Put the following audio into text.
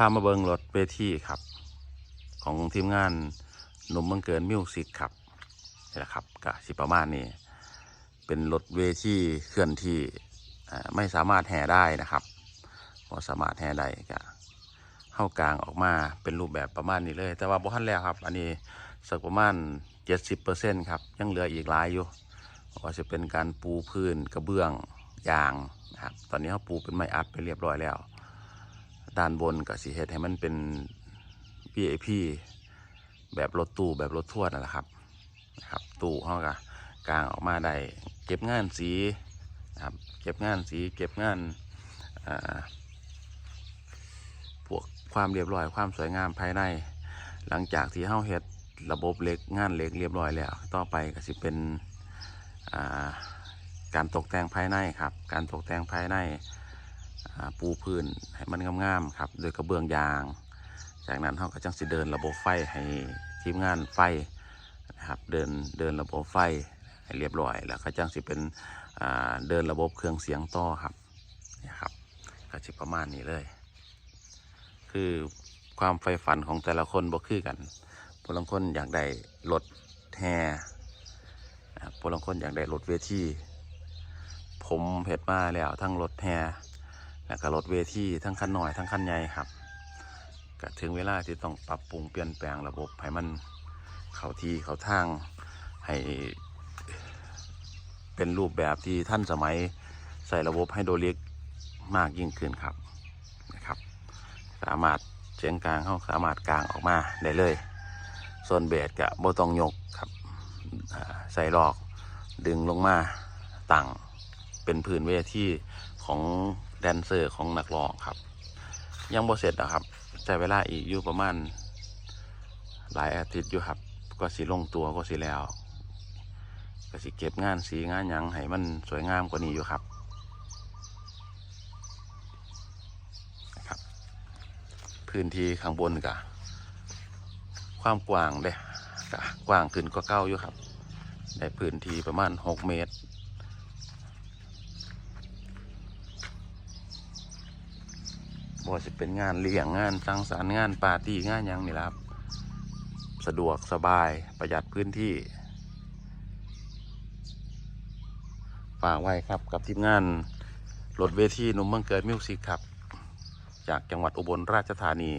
พามาเบิงรถเวทีครับ ของทีมงานหนุ่มเมืองเกินมิวสิกครับนี่แหละครับก็สิประมาณนี้เป็นรถเวทีเคลื่อนที่ไม่สามารถแห่ได้นะครับพอสามารถแห่ได้ก็เข้ากลางออกมาเป็นรูปแบบประมาณนี้เลย แต่ว่าบ่ทันแล้วครับ อันนี้สักประมาณ 70%ครับ ยังเหลืออีกหลายอยู่ว่าจะเป็นการปูพื้นกระเบื้องยางนะครับ ตอนนี้เขาปูเป็นไม้อัดไปเรียบร้อยแล้ว ด้านบนก็สิเฮ็ดให้มันเป็น VIP แบบรถตู้แบบรถทั่วนั่นแหละครับนะครับ ตู้เขาก็กางออกมาได้เก็บงานสีนะครับเก็บงานสีเก็บงานพวกความเรียบร้อยความสวยงามภายใน หลังจากที่เฮาเฮ็ดระบบเล็กงานเล็กเรียบร้อยแล้ว ต่อไปก็สิเป็นาการตกแต่งภายในครับ การตกแต่งภายใน ปูพื้นให้มันงามๆครับ โดยกระเบื้องยาง จากนั้นเขาก็จังสิเดินระบบไฟให้ทีมงานไฟนะครับเดินเดินระบบไฟให้เรียบร้อย แล้วก็จังสิเป็นเดินระบบเครื่องเสียงต่อครับนี่ครับก็จะประมาณนี้เลย คือความใฝ่ฝันของแต่ละคนบ่คือกันผู้ลางคนอยากได้รถแห่นะครับผู้ลางคนอยากได้รถเวทีผมเห็ดมาแล้วทั้งรถแห่ แล้วก็รถเวทีทั้งคันหน่อยทั้งคันใหญ่ครับก็ถึงเวลาที่ต้องปรับปรุงเปลี่ยนแปลงระบบให้มันเข้าที่เข้าทางให้เป็นรูปแบบที่ท่านสมัยใส่ระบบไฮโดรลิกมากยิ่งขึ้นครับนะครับ สามารถเสียงกลางเขาสามารถกลางออกมาได้เลย ส่วนเบสกับโบตองยกครับใส่ลอกดึงลงมาตั้งเป็นพื้นเวทีของ แดนเซอร์ของนักร้องครับ ยังบ่เสร็จนะครับใช้เวลาอีกอยู่ประมาณ หลายอาทิตย์อยู่ครับ ก็สิลงตัวก็สิแล้ว ก็สิเก็บงานสีงานยังให้มันสวยงามกว่านี้อยู่ครับครับ พื้นที่ข้างบนกะความกว้างเด้กะกว้างขึ้นก็เก้าอยู่ครับได้พื้นที่ประมาณหกเมตร บ่ว่าจะเป็นงานเลี้ยงงานสังสรรค์งานปาร์ตี้งานยังนี่แหละครับ สะดวกสบายประหยัดพื้นที่ ฝากไว้ครับกับทีมงานรถเวทีหนุ่มเมืองเกิดมิวสิกครับ จากจังหวัดอุบลราชธานี